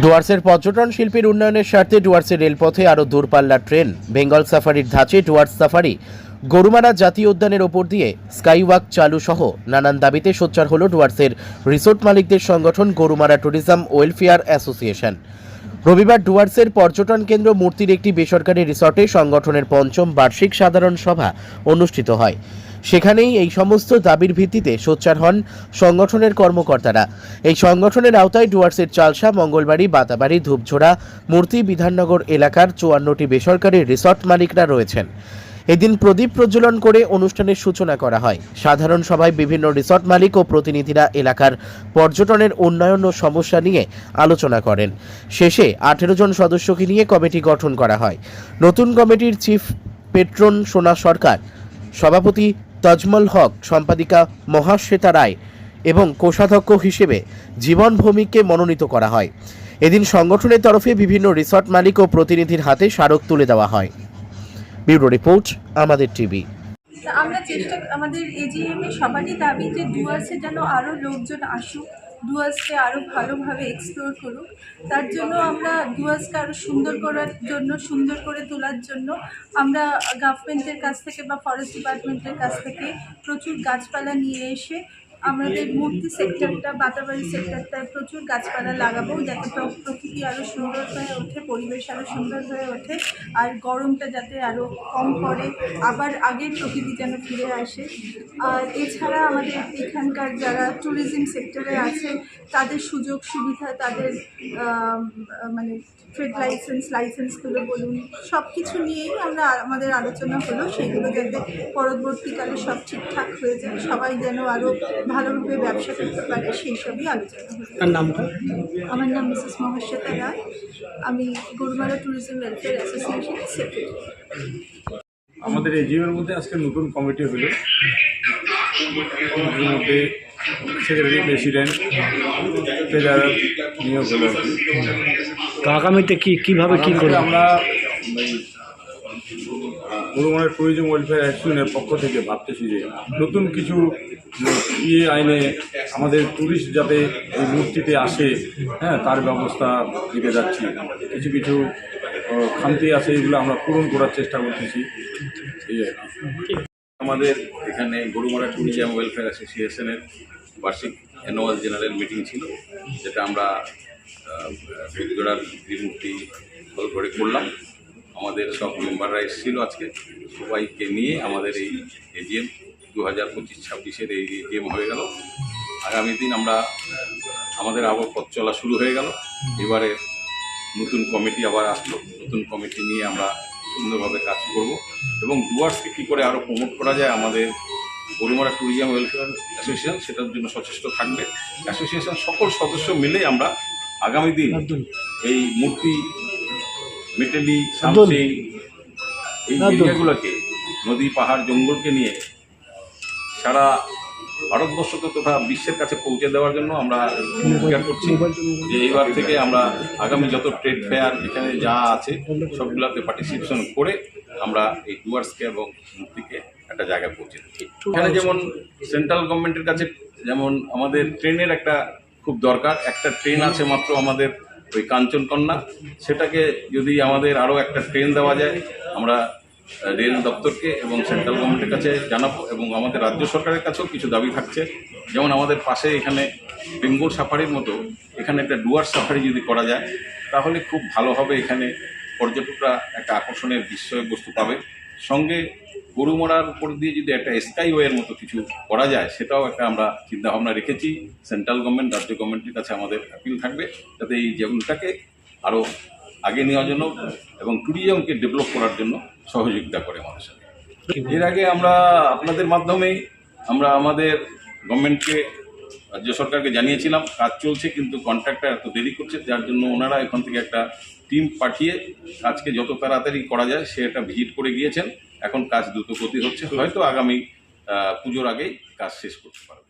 ডুয়ার্সের পর্যটন শিল্পের উন্নয়নের স্বার্থে ডুয়ার্সের রেলপথে আরও দূরপাল্লার ট্রেন। বেঙ্গল সাফারির ধাঁচে ডুয়ার্স সাফারি। গরুমারা জাতীয় উদ্যানের ওপর দিয়ে স্কাইওয়াক চালু সহ নানান দাবিতে সোচ্চার হল ডুয়ার্সের রিসোর্ট মালিকদের সংগঠন গরুমারা ট্যুরিজম ওয়েলফেয়ার অ্যাসোসিয়েশন। রবিবার ডুয়ার্সের পর্যটন কেন্দ্র মূর্তির একটি বেসরকারি রিসর্টে সংগঠনের পঞ্চম বার্ষিক সাধারণ সভা অনুষ্ঠিত হয়। সেখানেই এই সমস্ত দাবির ভিত্তিতে সোচ্চার হন সংগঠনের কর্মকর্তারা। এই সংগঠনের আওতায় ডুয়ার্সের চালসা, মঙ্গলবাড়ি, বাতাবাড়ি, ধূপঝোড়া, মূর্তি বিধাননগর এলাকার চুয়ান্নটি বেসরকারি রিসর্ট মালিকরা রয়েছেন। এদিন প্রদীপ প্রজ্বলন করে অনুষ্ঠানের সূচনা করা হয়। সাধারণ সভায় বিভিন্ন রিসর্ট মালিক ও প্রতিনিধিরা এলাকার পর্যটনের উন্নয়ন ও সমস্যা নিয়ে আলোচনা করেন। শেষে আঠেরো জন সদস্যকে নিয়ে কমিটি গঠন করা হয়। নতুন কমিটির চিফ পেট্রন সোনা সরকার, সভাপতি তাজমল হক, সম্পাদিকা মহাশ্বেতা রায় এবং কোষাধ্যক্ষ হিসেবে জীবনভূমিকে মনোনীত করা হয়। এদিন সংগঠনের তরফে বিভিন্ন রিসর্ট মালিক ও প্রতিনিধির হাতে স্মারক তুলে দেওয়া হয়। ব্যুরো রিপোর্ট, আমাদের টিভি। আমরা চেষ্টা, আমাদের এজিএম সবারই দাবি যে ডুয়ার্সে যেন আরও লোকজন আসুক। ডুয়ার্সকে আরও ভালোভাবে এক্সপ্লোর করুক। তার জন্য আমরা ডুয়ার্সকে আরও সুন্দর করার জন্য, সুন্দর করে তোলার জন্য আমরা গভর্নমেন্টের কাছ থেকে বা ফরেস্ট ডিপার্টমেন্টের কাছ থেকে প্রচুর গাছপালা নিয়ে এসে আমাদের মূর্তি সেক্টরটা বাতাবাড়ি সেক্টরটায় প্রচুর গাছপালা লাগাবো। যাতে প্র- প্রকৃতি আরও সুন্দর হয়ে ওঠে, পরিবেশ আরও সুন্দর হয়ে ওঠে। আর গরমটা যাতে আরও কম পড়ে, আবার আগের প্রকৃতি যেন ফিরে আসে। আর এছাড়া আমাদের এখানকার যারা ট্যুরিজম সেক্টরে আছে, তাদের সুযোগ সুবিধা, তাদের মানে ট্রেড লাইসেন্স লাইসেন্সগুলো বলুন সব কিছু নিয়েই আমরা আমাদের আলোচনা হলো। সেগুলো যাতে পরবর্তীকালে সব ঠিকঠাক হয়ে যায়, সবাই যেন আরও ভালোভাবে ব্যবসা করতে পারে সেই সবই আলোচনা তার নামটা আমার নাম মিসেস মহাশ্বেতা রায়। আমি গরুমারা ট্যুরিজম ওয়েলফেয়ার অ্যাসোসিয়েশনের সেক্রেটারি আমাদের এজিএমের মধ্যে আজকে নতুন কমিটি হলো। মধ্যে সেক্রেটারি প্রেসিডেন্ট ট্রেজারার নিয়োগ হলো তো আগামীতে কি কীভাবে কি করবে? আমরা বড়মানের ট্যুরিজম ওয়েলফেয়ার অ্যাসোসিয়েশনের পক্ষ থেকে ভাবতেছি যে নতুন কিছু ইয়ে আইনে আমাদের ট্যুরিস্ট যাতে এই মূর্তিতে আসে হ্যাঁ তার ব্যবস্থা দিকে যাচ্ছি। কিছু কিছু খামতি আছে, এগুলো আমরা পূরণ করার চেষ্টা করতেছি। এই আমাদের এখানে গরুমারা ট্যুরিজম ওয়েলফেয়ার অ্যাসোসিয়েশনের বার্ষিক অ্যানুয়াল জেনারেল মিটিং ছিল, যেটা আমরা প্রতিজোড়ার ত্রিমূর্তি করে করলাম। আমাদের সব মেম্বাররা এসেছিল আজকে। সবাইকে নিয়ে আমাদের এই এজিএম দু হাজার পঁচিশ ছাব্বিশের এই এজিএম হয়ে গেল। আগামী দিন আমরা আমাদের আবার পথ চলা শুরু হয়ে গেল। এবারে নতুন কমিটি আবার আসলো। নতুন কমিটি নিয়ে আমরা সুন্দরভাবে কাজ করব। এবং ডুয়ার্সকে কী করে আরও প্রমোট করা যায় আমাদের গরুমারা ট্যুরিজম ওয়েলফেয়ার অ্যাসোসিয়েশন সেটার জন্য সচেষ্ট থাকবে। অ্যাসোসিয়েশন সকল সদস্য মিলে আমরা আগামী দিন এই মূর্তি মেটেলি সামসিং এই। এরিয়াগুলোকে নদী পাহাড় জঙ্গলকে নিয়ে সারা ভারতবর্ষকে তথা বিশ্বের কাছে পৌঁছে দেওয়ার জন্য আমরা অঙ্গীকার করছি যে এইবার থেকে আমরা আগামী যত ট্রেড ফেয়ার এখানে যা আছে সবগুলোতে পার্টিসিপেশন করে আমরা এই ডুয়ার্সকে এবং মূর্তিকে একটা জায়গায় পৌঁছে দিচ্ছি। এখানে যেমন সেন্ট্রাল গভর্নমেন্টের কাছে যেমন আমাদের ট্রেনের একটা খুব দরকার একটা ট্রেন আছে মাত্র আমাদের ওই কাঞ্চনকন্যা সেটাকে যদি আমাদের আরও একটা ট্রেন দেওয়া যায়, আমরা রেল দপ্তরকে এবং সেন্ট্রাল গভর্নমেন্টের কাছে জানাব এবং আমাদের রাজ্য সরকারের কাছেও কিছু দাবি থাকছে। যেমন আমাদের পাশে এখানে বেঙ্গল সাফারির মতো এখানে একটা ডুয়ার সাফারি যদি করা যায়, তাহলে খুব ভালো হবে এখানে পর্যটকরা একটা আকর্ষণের বিষয়বস্তু পাবে। সঙ্গে গরুমরার উপর দিয়ে যদি একটা স্কাইওয়ের মতো কিছু করা যায়, সেটাও একটা আমরা চিন্তাভাবনা রেখেছি। সেন্ট্রাল গভর্নমেন্ট রাজ্য গভর্নমেন্টের কাছে আমাদের অ্যাপিল থাকবে, যাতে এই যেগুলোটাকে আরও আগে নেওয়ার জন্য এবং ট্যুরিজমকে ডেভেলপ করার জন্য সহযোগিতা করে আমাদের সাথে। এর আগে আমরা আপনাদের মাধ্যমেই আমরা আমাদের গভর্নমেন্টকে রাজ্য সরকারকে জানিয়েছিলাম, কাজ চলছে, কিন্তু কন্ট্রাক্টর এত দেরি করছে, যার জন্য ওনারা এখান থেকে একটা টিম পাঠিয়ে কাজকে যত তাড়াতাড়ি করা যায় সে একটা ভিজিট করে গিয়েছেন। এখন কাজ দ্রুত গতি হচ্ছে। হয়তো আগামী পুজোর আগেই কাজ শেষ করতে পারবে